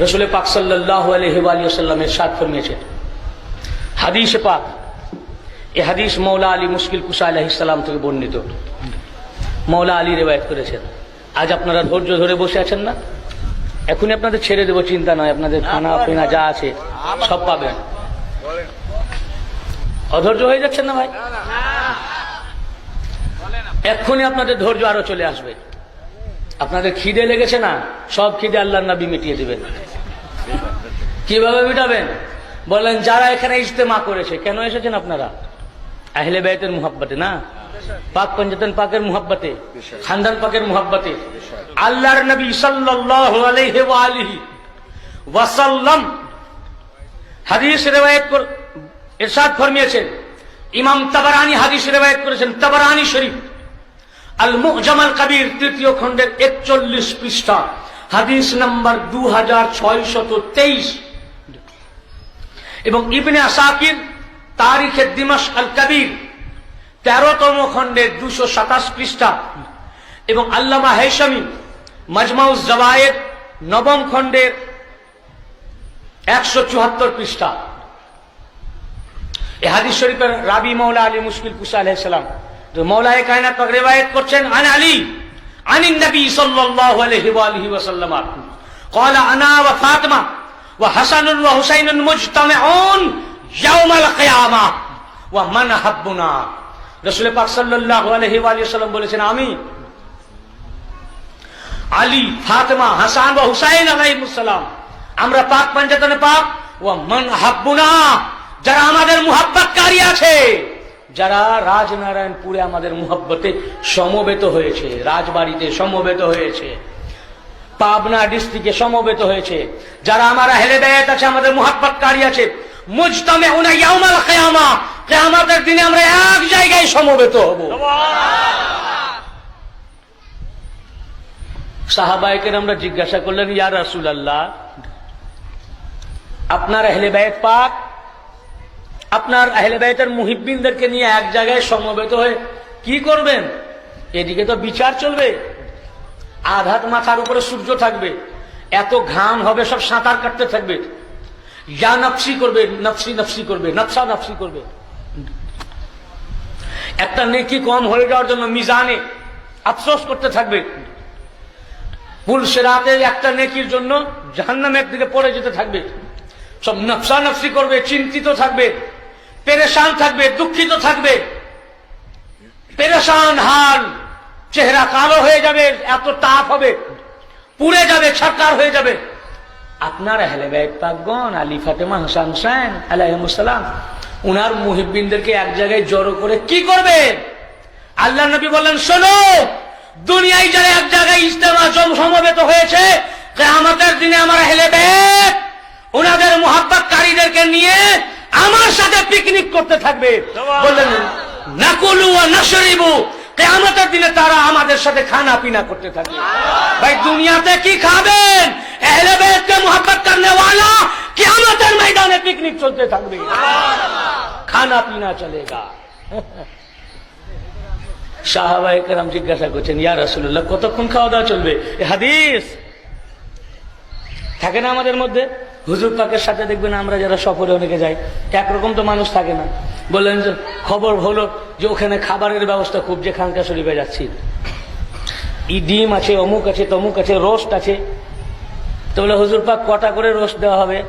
রসুল পাক সাল্লাহ আলহিসাল্লামের সাদ ফরমিয়েছেন। হাদিস পাক এ হাদিস মৌলা আলী মুশকিল কুসা আলাহিসাল্লাম থেকে বর্ণিত। মৌলা আলী রেবায়ত করেছেন। আজ আপনারা ধৈর্য ধরে বসে আছেন না? এখনই আপনাদের ছেড়ে দেবো চিন্তা নয় আপনাদের খানা পিনা যা আছে সব পাবেন। অধৈর্য হয়ে যাচ্ছেন না ভাই? এক্ষুনি আপনাদের ধৈর্য আরও চলে আসবে। আপনাদের খিদে লেগেছে না? সব খিদে আল্লাহর নবী মিটিয়ে দিবেন। কীভাবে মিটাবেন? বলেন, যারা এখানে ইজতেমা করেছে, কেন এসেছেন আপনারা? আহলে বেতের মুহাব্বতে, না? পাক পঞ্চতন পাকের মুহাব্বতে, খানদান পাকের মুহাব্বতে। আল্লাহর নবী সাল্লাল্লাহু আলাইহি ওয়া আলিহি ওয়াসাল্লাম হাদিস রিওয়ায়াত ইরশাদ ফরমিয়েছেন। ইমাম তাবারানি হাদিস রিওয়ায়াত করেছেন, তাবারানি শরীফ। আল মুজামাল কবির তৃতীয় খণ্ডের একচল্লিশ পৃষ্ঠা, হাদিস নাম্বার দু হাজার ছয়শত তেইশ। এবং ইবনে আসাকির তারিখে দিমাস আল কবির তেরোতম খণ্ডের দুশো সাতাশ পৃষ্ঠা। এবং আল্লামা হেসামি মজমাউজ জবায়েদ নবম খণ্ডের একশো চুয়াত্তর পৃষ্ঠা। এ হাদিস শরীফের রাবি মৌলা আলী মুশকিল কুসা আলাইসালাম তো মৌলায় কায়নাত পাক রেওয়ায়ত করছেন আন আলী عن النبي صلى الله عليه وآله وسلم قال أنا وفاطمة وحسن وحسين مجتمعون يوم القيامة ومن حبنا রসুল পাক সাল্লাল্লাহু আলাইহি ওয়া সাল্লাম বলেছেন আমি আলী ফাতেমা হাসান বা হুসাইন আলাইহিস সালাম আমরা পাক পঞ্চায়েতনে পাক ও মান হাব্বুনা যারা আমাদের মুহাব্বতকারী আছে যারা রাজনারায়ণপুরে আমাদের মুহাব্বতে সমবেত হয়েছে, রাজবাড়িতে সমবেত হয়েছে, পাবনা ডিস্ট্রিক্টে সমবেত হয়েছে, যারা আমার হেলে বেয়াত আছে, আমাদের মুহাব্বতকারী আছে মুজতামে উনা ইয়াউমাল কিয়ামা, কিয়ামতের দিনে আমরা এক জায়গায় সমবেত হব। সাহাবাইকের আমরা জিজ্ঞাসা করলেন, ইয়া রাসুল আল্লাহ আপনার হেলে ব্যয় পাক আপনার আহলে ব্যয়তের মুহিব্বিনদেরকে নিয়ে এক জায়গায় সমবেত হয়ে কি করবেন? এদিকে তো বিচার চলবে। আধাত মাথার উপরে সূর্য থাকবে। এত ঘাম হবে, সব সাঁতার কাটতে থাকবে। যা নফসি করবে, নফসি নফসি করবে, নফসা, নফসি করবে। একটা নেকি কম হয়ে যাওয়ার জন্য মিজানে আফসোস করতে থাকবে। পুলসেরাতে একটা নেকির জন্য জাহান্নামের দিকে পড়ে যেতে থাকবে। সব নকশা নকশি করবে, চিন্তিত থাকবে। পেরেশান থাকবে, দুঃখিত থাকবে। পেরেশান হাল, চেহারা কালো হয়ে যাবে, এত তাপ হবে, পুড়ে যাবে ছাকার হয়ে যাবে। আপনার বাইত পাকগণ, আলী ফাতেমা হাসান হুসাইন আলাইহিমুসালাম উনার মুহিব্বিনদেরকে এক জায়গায় জড়ো করে কি করবে? আল্লাহ নবী বললেন, শোনো, দুনিয়ায় যারা এক জায়গায় ইস্তেমা জম- সমবেত হয়েছে আমাদের দিনে আমার হেলে বেদ ওনাদের মোহাব্বতকারীদেরকে নিয়ে আমার সাথে পিকনিক করতে থাকবে। বললেন, নাকুলু ও নাসরিবু কেয়ামতের দিনে তারা আমাদের সাথে খানা পিনা করতে থাকবে। ভাই, দুনিয়াতে কি খাবেন? এহলে মোহাব্বত করনে কিয়ামতের ময়দানে পিকনিক চলতে থাকবে। খানা পিনা চলেগা। সাহাবাই কেরাম জিজ্ঞাসা করছেন, ইয়া রাসুল্লাহ কতক্ষণ খাওয়া দাওয়া চলবে হাদিস থাকে না আমাদের মধ্যে? হুজুর পাকের সাথে দেখবেন আমরা যারা সফরে অনেকে যাই একরকম তো মানুষ থাকে না। বললেন যে খবর হলো যে ওখানে খাবারের ব্যবস্থা খুব যে খানকা শরীফে যাচ্ছি। ই ডিম আছে অমুক আছে তমুক আছে রোস্ট আছে। তো বলে হুজুর পাক কটা করে রোস্ট দেওয়া হবে?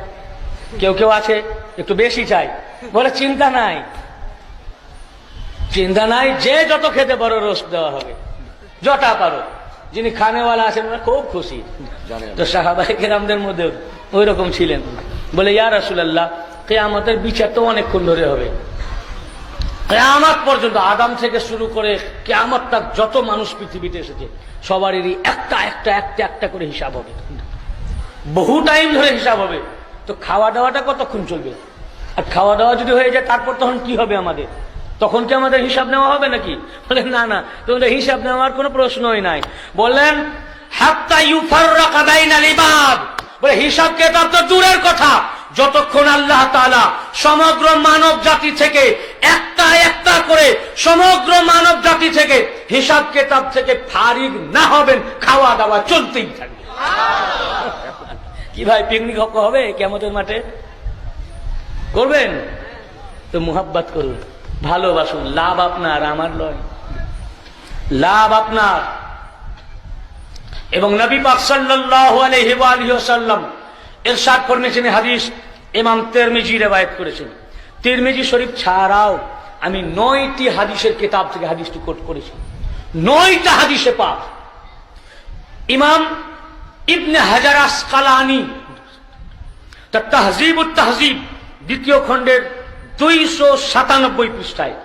কেউ কেউ আছে একটু বেশি চাই বলে চিন্তা নাই। চিন্তা নাই যে যত খেতে পারো রোস্ট দেওয়া হবে। যটা পারো। যিনি খানেওয়ালা আছেন খুব খুশি। তো সাহাবাই কেরামদের মধ্যে ওই রকম ছিলেন। বলে, ইয়া রাসুলাল্লাহ, কেয়ামতের বিচার তো অনেকক্ষণ ধরে হবে। কেয়ামত পর্যন্ত আদাম থেকে শুরু করে কেয়ামত তাক যত মানুষ পৃথিবীতে এসেছে, সবারই একটা একটা একটা একটা করে হিসাব হবে। বহু টাইম ধরে হিসাব হবে। তো খাওয়া দাওয়াটা কতক্ষণ চলবে? আর খাওয়া দাওয়া যদি হয়ে যায়, তারপর তখন কি হবে আমাদের? তখন কি আমাদের হিসাব নেওয়া হবে নাকি? বলেন না না, তোমাদের হিসাব নেওয়ার কোনো প্রশ্নই নাই। বললেন হাত্তা ইবাদ। বলে, হিসাব কেতাব তো দূরের কথা। যতক্ষণ আল্লাহ তাআলা সমগ্র মানব জাতি থেকে একটা একটা করে সমগ্র মানব জাতি থেকে হিসাব কেতাব থেকে ফারিগ না হবেন, খাওয়া দাওয়া চলতেই থাকবে। কি ভাই, পিকনিক হক হবে কেমতের মাঠে? করবেন? তো মুহাব্বাত করুন। ভালোবাসুন, লাভ আপনার, আমার নয় লাভ আপনার। এবং নবী পাক সাল্লাল্লাহু আলাইহি ওয়া আলিহি ওয়াসাল্লাম ইরশাদ ফরমিয়েছেন হাদিস ইমাম তিরমিজি রওয়ায়াত করেছেন। তিরমিজি শরীফ ছাড়াও আমি নয়টি হাদিসের কিতাব থেকে হাদিসটি কোট করেছি। নয়টা হাদিসে পাক। ইমাম ইবনে হাজার আসকালানি তার তাহজিব তাহজিব দ্বিতীয় খণ্ডের দুইশো সাতানব্বই পৃষ্ঠায়।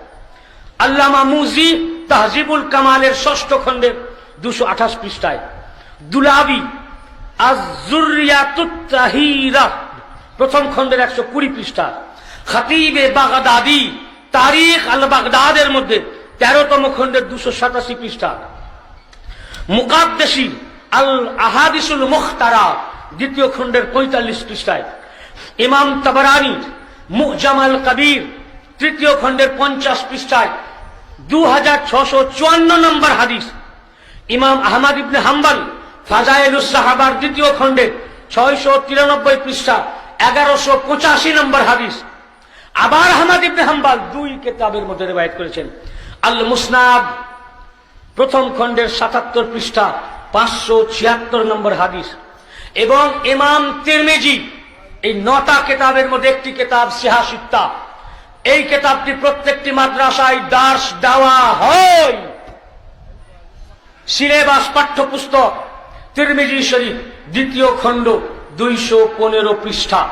আল্লামা মুজি তাহজিবুল কামালের ষষ্ঠ খণ্ডের দুশো আঠাশ পৃষ্ঠায়। দুলাবি প্রথম খণ্ডের একশো কুড়ি পৃষ্ঠা। খাতিবে বাগদাদি, তারিখ আল বাগদাদের মধ্যে তেরোতম খণ্ডের দুশো সাতাশি পৃষ্ঠা। মুকাদ্দেশি আল আহাদিসুল মুখতারা, দ্বিতীয় খণ্ডের পঁয়তাল্লিশ পৃষ্ঠায়। ইমাম তাবারানি, মুজামাল কবির, তৃতীয় খণ্ডের পঞ্চাশ পৃষ্ঠায়। দু হাজার ছশো চুয়ান্ন নম্বর হাদিস। ইমাম আহমদ ইবনে হাম্বাল ফাজাইলুস দ্বিতীয় খণ্ডে ছয়শো তিরানব্বই পৃষ্ঠা, এগারোশো পঁচাশি নম্বর হাদিস। আবার আহমদ ইবনে হাম্বাল দুই কেতাবের মধ্যে রেবায়ত করেছেন। আল মুসনাদ প্রথম খণ্ডের সাতাত্তর পৃষ্ঠা, পাঁচশো ছিয়াত্তর নম্বর হাদিস। এবং ইমাম তিরমেজি, এই নটা কেতাবের মধ্যে একটি কেতাব সিহাসিত্তা এই কেতাবটি প্রত্যেকটি মাদ্রাসায় দাস দেওয়া হয়। সিলেবাস পাঠ্যপুস্তক তিরমিজি শরীফ দ্বিতীয় খণ্ড দুইশো পনেরো পৃষ্ঠা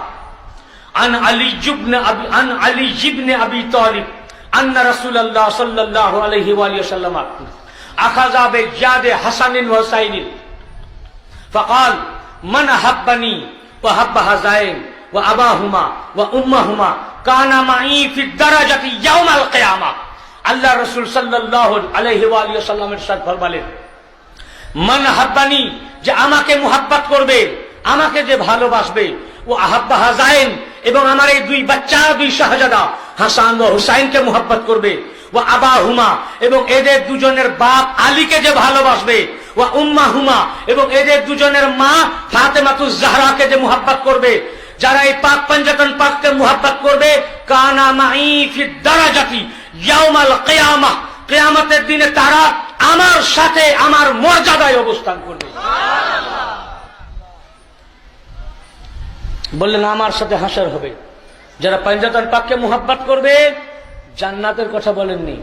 আন আলী জুবনে আবি আন আলী জিবনে আবি তালিব আন্না রাসূলুল্লাহ সাল্লাল্লাহু আলাইহি ওয়া আলিহি ওয়াসাল্লাম আখাযা বিজাদ হাসানিন ওয়া হুসাইনিন فقال من حبني وحب هذين واباهما وامهما كان معي في الدرجه يوم القيامه আল্লাহ রসুল সাল্লাহ আলহি আলিয়াল্লাম ইরশাদ ফরমালেন মান হাব্বানি, যে আমাকে মুহাব্বাত করবে, আমাকে যে ভালোবাসবে, ও আহাব্বা হাজাইন, এবং আমার এই দুই বাচ্চা, দুই শাহজাদা, হাসান ও হুসাইনকে মুহাব্বত করবে, ও আবা হুমা, এবং এদের দুজনের বাপ আলীকে যে ভালোবাসবে, ও উম্মা হুমা, এবং এদের দুজনের মা ফাতেমাতুজ জাহরাকে যে মুহাব্বত করবে, যারা এই পাক পঞ্জাতন পাককে মুহাব্বত করবে, কানা মাই ফি দারাজাতি, ইয়াউমাল কিয়ামা, কিয়ামতের দিনে তারা আমার সাথে আমার মর্যাদায় অবস্থান করবে। বললেন, আমার সাথে হাসার হবে। যারা পাঞ্জাতন পাককে মুহাব্বত করবে, জান্নাতের কথা বলেননি।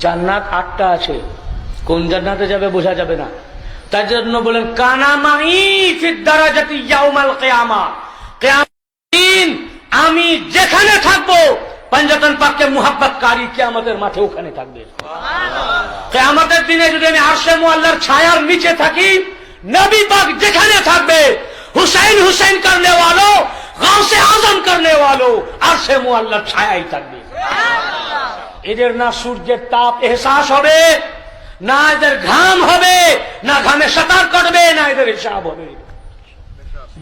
জান্নাত আটটা আছে। কোন জান্নাতে যাবে বোঝা যাবে না। তার জন্য বলেন আমি যেখানে থাকব পাঞ্জাতন পাককে মুহাব্বত কারি আমাদের মাঠে ওখানে থাকবে। কেয়ামতের দিনে যদি আমি আরশে মোয়াল্লার ছায়ার নিচে থাকি নবী পাক যেখানে থাকবে হুসাইন হুসাইন করলে ওয়ালো গাউসে আজম করলে ওয়ালো আরশে মোয়াল্লার ছায়াই থাকবে। এদের না সূর্যের তাপ এহসাস হবে না এদের ঘাম হবে না ঘামে সাঁতার কাটবে না এদের হিসাব হবে।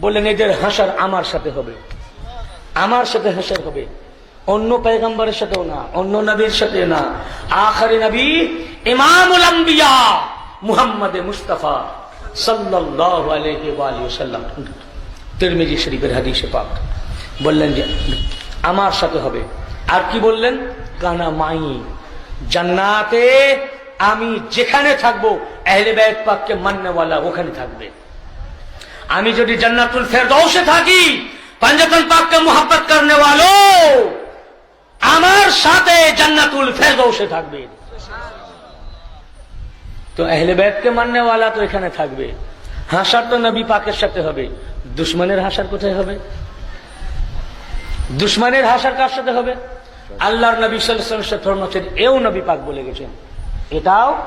বললেন এদের হাসার আমার সাথে হবে। আমার সাথে হাসার হবে। অন্য পেগম্বরের সাথেও না, অন্য নবীর সাথে না। আখারি নবী ইমামুল আম্বিয়া মুহাম্মদ মুস্তাফা সাল্লাল্লাহু আলাইহি ওয়া আলিহি ওয়াসাল্লাম। তিরমিজি শরীফের হাদিসে পাক। বললেন যে, আমার সাথে হবে। আর কি বললেন? কানা মাই, জান্নাতে আমি যেখানে থাকব, আহলে বাইত পাককে মান্যওয়ালা ওখানে থাকবে। আমি যদি জান্নাতুল ফেরদৌসে থাকি, পাঞ্জাতন পাককে মোহাব্বত করনে वालो আমার সাথে জান্নাতুল ফেরদৌসে থাকবে। তো আহলে মাননে वाला তো এখানে থাকবে। হাসার তো নবী পাকের সাথে হবে। দুশ্মনের হাসার কোথায় হবে? দুশ্মনের হাসার কার সাথে হবে? আল্লাহর নবী সাল্লামের সাথে এও নবী পাক বলে গেছেন। এটাও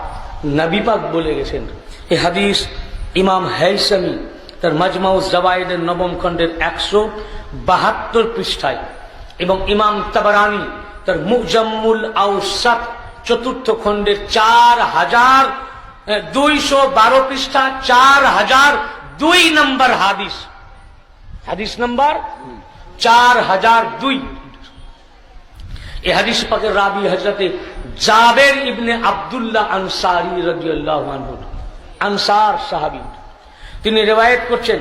নবী পাক বলে গেছেন। এ হাদিস ইমাম হাইসামি, তার মাজমাউস জবাইদের নবম খণ্ডের একশো বাহাত্তর পৃষ্ঠায়। এবং ইমাম তাবারানি তার মুজাম্মুল আউসাত চতুর্থ খণ্ডের চার হাজার দুইশো বারো পৃষ্ঠা, চার হাজার দুই নম্বর হাদিস। হাদিস নম্বর চার হাজার দুই। এ হাদিস পাকের রাবি হজরতে জাবের ইবনে আবদুল্লাহ আনসারি আনহু, আনসার সাহাবী। তিনি রেওয়ায়েত করছেন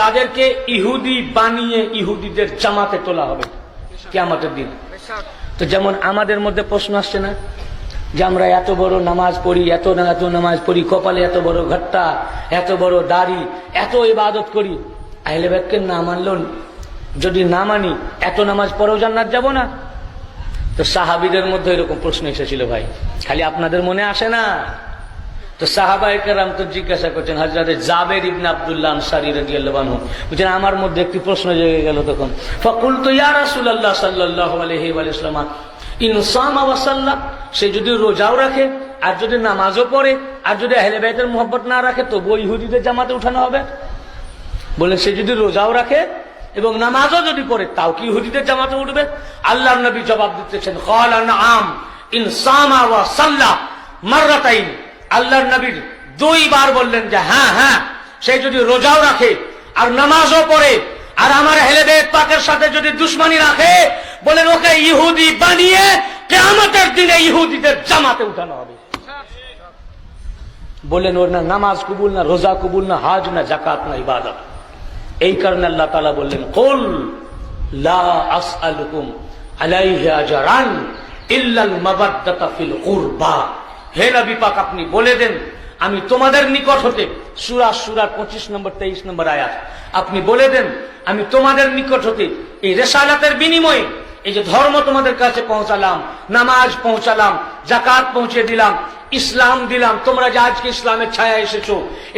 তাদেরকে ইহুদি বানিয়ে ইহুদিদের জামাতে তোলা হবে কেয়ামতের দিন। তো যেমন আমাদের মধ্যে প্রশ্ন আসছে না যে আমরা এত বড় নামাজ পড়ি, এত এত নামাজ পড়ি, কপালে এত বড় ঘট্টা, এত বড় দাড়ি, এত ইবাদত করি। আহলে বাইতকে না মানল যদি না মানি, এত নামাজ পড়েও জান্নাত যাব না। তো সাহাবিদের মধ্যে এরকম প্রশ্ন এসেছিল ভাই। খালি আপনাদের মনে আসে না? তো সাহাবাহিকেরাম তো জিজ্ঞাসা করছেন হাজরাতে জাবের ইবনে আব্দুল্লাহ আনসারি রাদিয়াল্লাহু আনহু। বলছেন, আমার মধ্যে একটি প্রশ্ন জেগে গেল তখন। ফকুল তো ইয়া আলাইহি ওয়া সাল্লাম ইনসাম ওয়াসাল্লাম সে যদি রোজাও রাখে, আর যদি নামাজও পড়ে, আর যদি আহলে বাইতের মোহব্বত না রাখে তো বই ইহুদিদের জামাতে উঠানো হবে? বলে, সে যদি রোজাও রাখে এবং নামাজও যদি পড়ে, তাও কি ইহুদিদের জামাতে উঠবে? আল্লাহ নবী জবাব দিতেছেন কল আম ইনসামা ওয়া সাল্লা মাররাতাইন। আল্লাহর নবীর দুইবার বললেন যে হ্যাঁ হ্যাঁ সে যদি রোজাও রাখে আর নামাজও পড়ে আর আমার হেলেবেদ পাকের সাথে যদি দুশ্মনী রাখে, বলেন ওকে ইহুদি বানিয়ে কেয়ামতের দিনে ইহুদিদের জামাতে উঠানো হবে। বললেন ওর না নামাজ কবুল না রোজা কবুল না হাজ না জাকাত না ইবাদত। এই কারণে আল্লাহ তালা বললেন, কোল লা আলাইহি আজরান ইল্লাল মাবাদ্দাতা ফিল কুরবা। হে নবী পাক, আপনি বলে দেন, আমি তোমাদের নিকট হতে, সুরা, সুরার পঁচিশ নম্বর, তেইশ নম্বর আয়াত, আপনি বলে দেন, আমি তোমাদের নিকট হতে, এই রেসালাতের বিনিময়ে, এই যে ধর্ম তোমাদের কাছে পৌঁছালাম, নামাজ পৌঁছালাম জাকাত পৌঁছে দিলাম, ইসলাম দিলাম, তোমরা যে আজকে ইসলামের ছায়া এসেছ,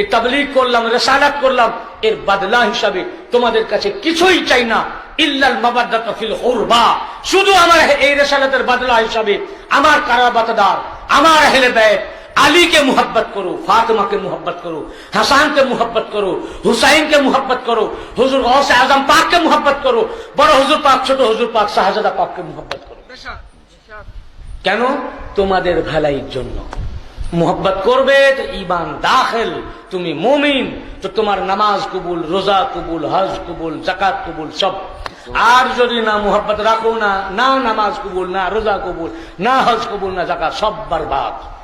এই তাবলিগ করলাম, রেসালাত করলাম, এর বাদলা হিসাবে তোমাদের কাছে কিছুই চাই না। ইল্লাল মাবাদ্দাত ফিল হুরবা শুধু আমার এই রেসালাতের বাদলা হিসাবে, আমার কারাবাতদার আমার হেলে ব্যয় আলীকে মুহব্বত করো, ফাতেমাকে মুহব্বত করো, হাসানকে মুহব্বত করো, হুসাইনকে মুহব্বত করো, হুজুর গৌস আজম পাককে মুহব্বত করো, বড় হুজুর পাক, ছোট হুজুর পাক, শাহজাদা পাককে মুহব্বত করো। কেন? তোমাদের ভালাইয়ের জন্য। মোহব্বত করবে তো ইমান দাখেল, তুমি মুমিন, তো তোমার নামাজ কবুল, রোজা কবুল, হজ কবুল জাকাত কবুল, সব। আর যদি না মোহব্বত রাখো না না নামাজ কবুল, না রোজা কবুল, না হজ কবুল, না জাকা সব বরবাদ।